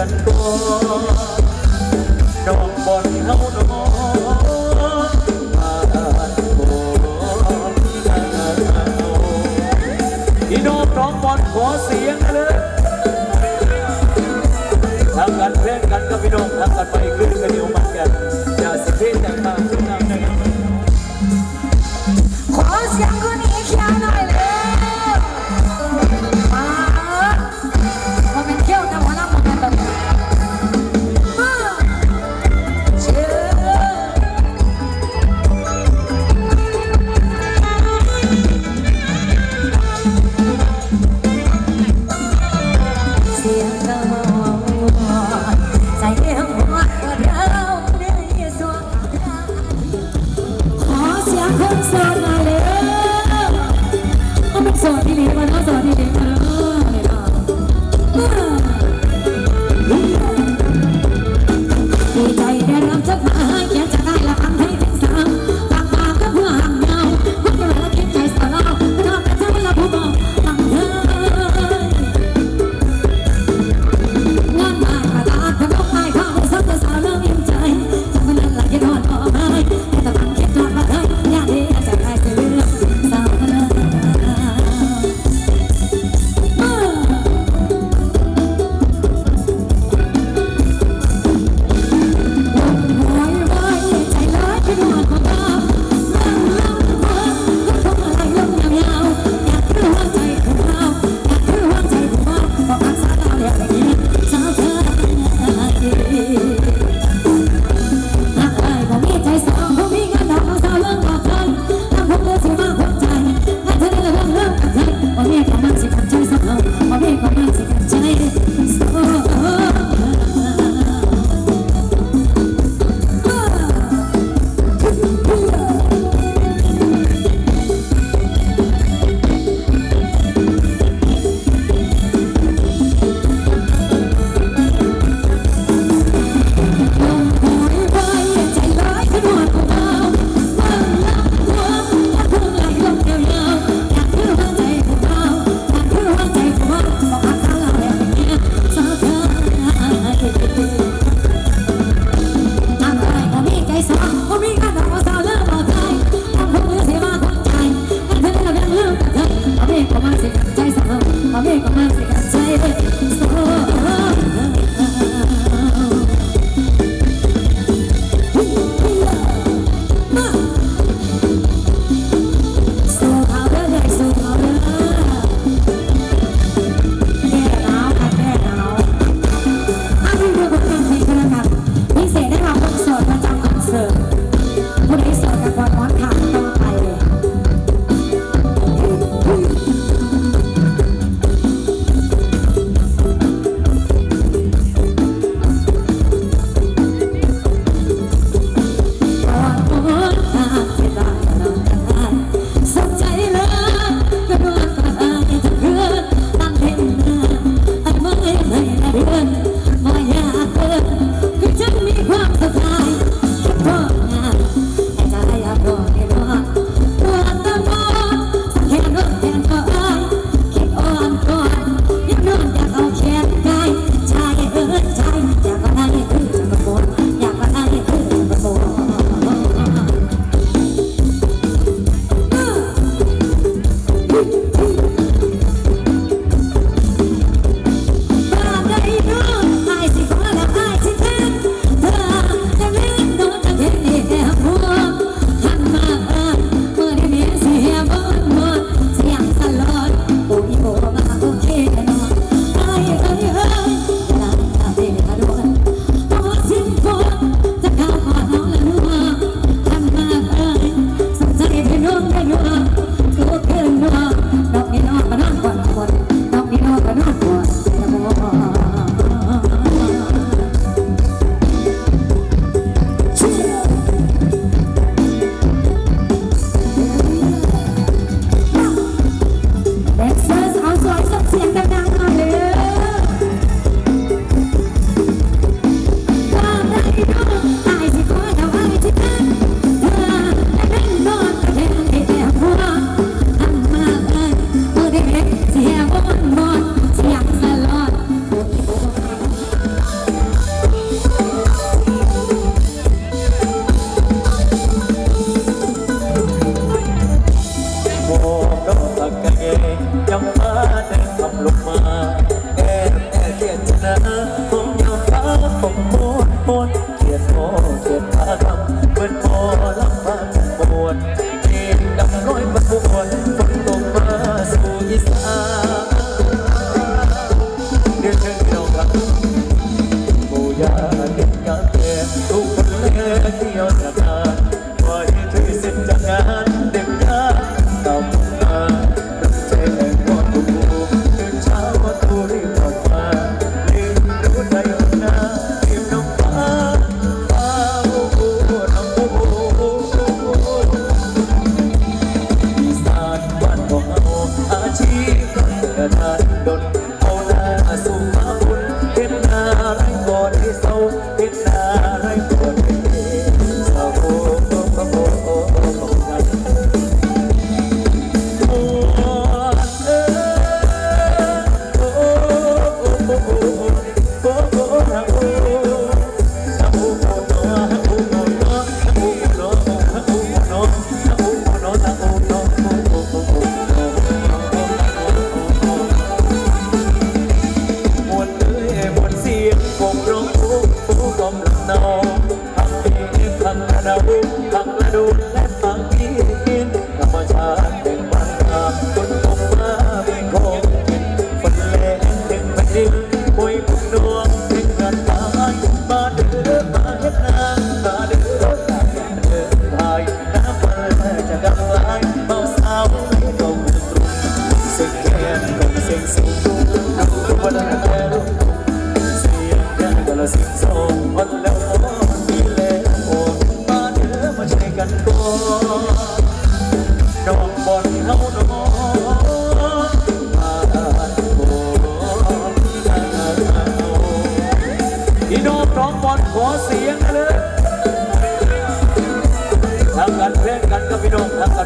กันก่อนน้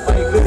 i fake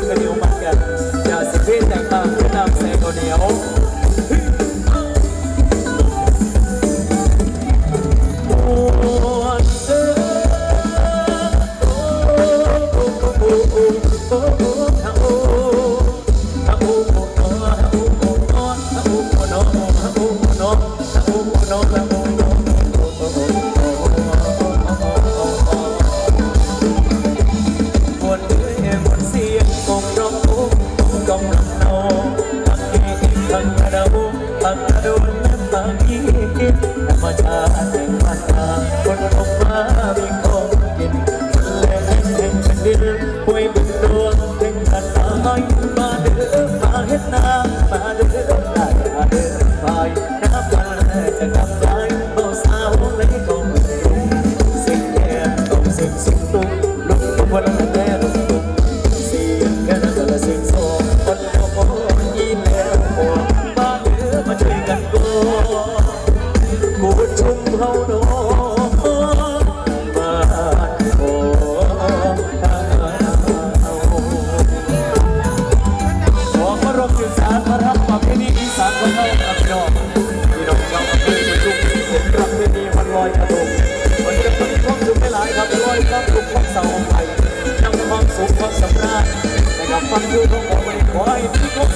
สักกระโดนน้ำตาพี่ธรรมชาติ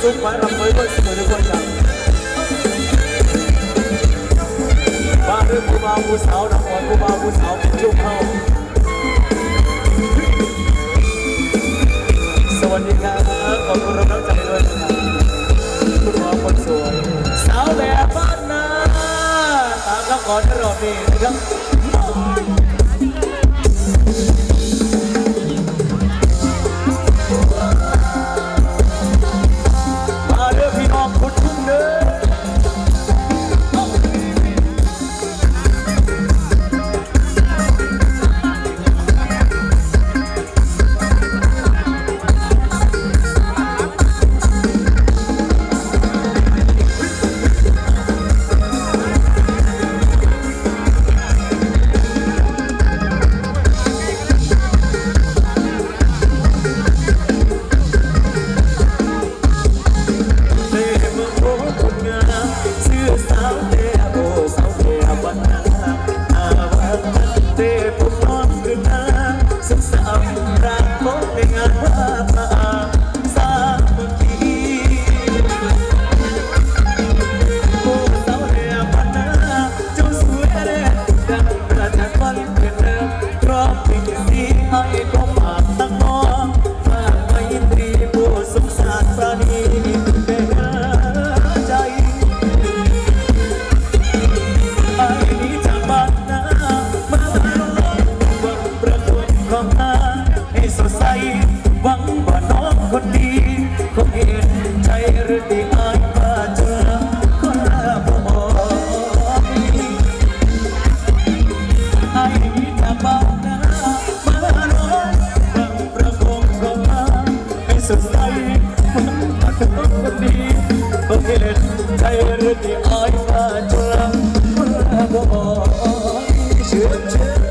สุขขอรัไว้ด้วยเสมอทุกคนครับบ้านเรือบาบูสาวนำขอบาบูสาวจุกเข้าสวัสดีครับขอบคุณรับน้ำใจด้วยนะครับคุณหมอคนสวยสาวแบบบ้านนาตามคำขอตรอดนี่นะครับ สุดใจมันสุดดีตัวเห็นใจเรื่องที่อายมาม่ออกเชื่อเชื่อ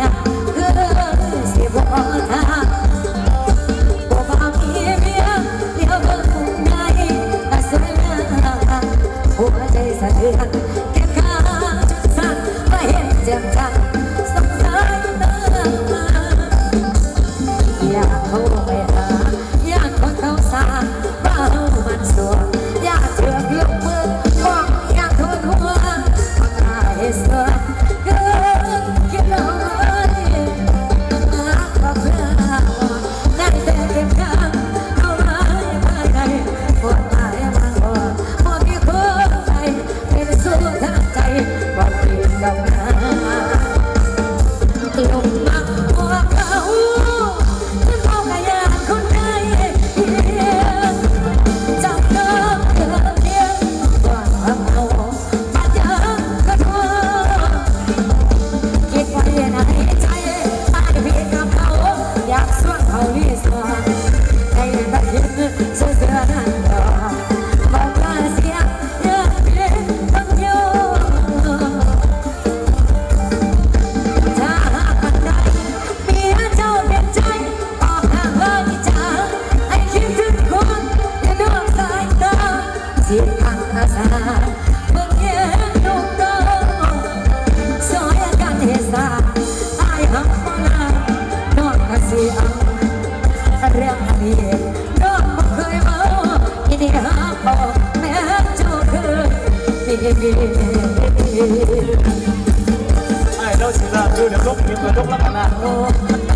yeah. ไอ้เราสิลาคือเดี๋ยวนกเก็บกับนกแล้วกันนะ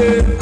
ชื่น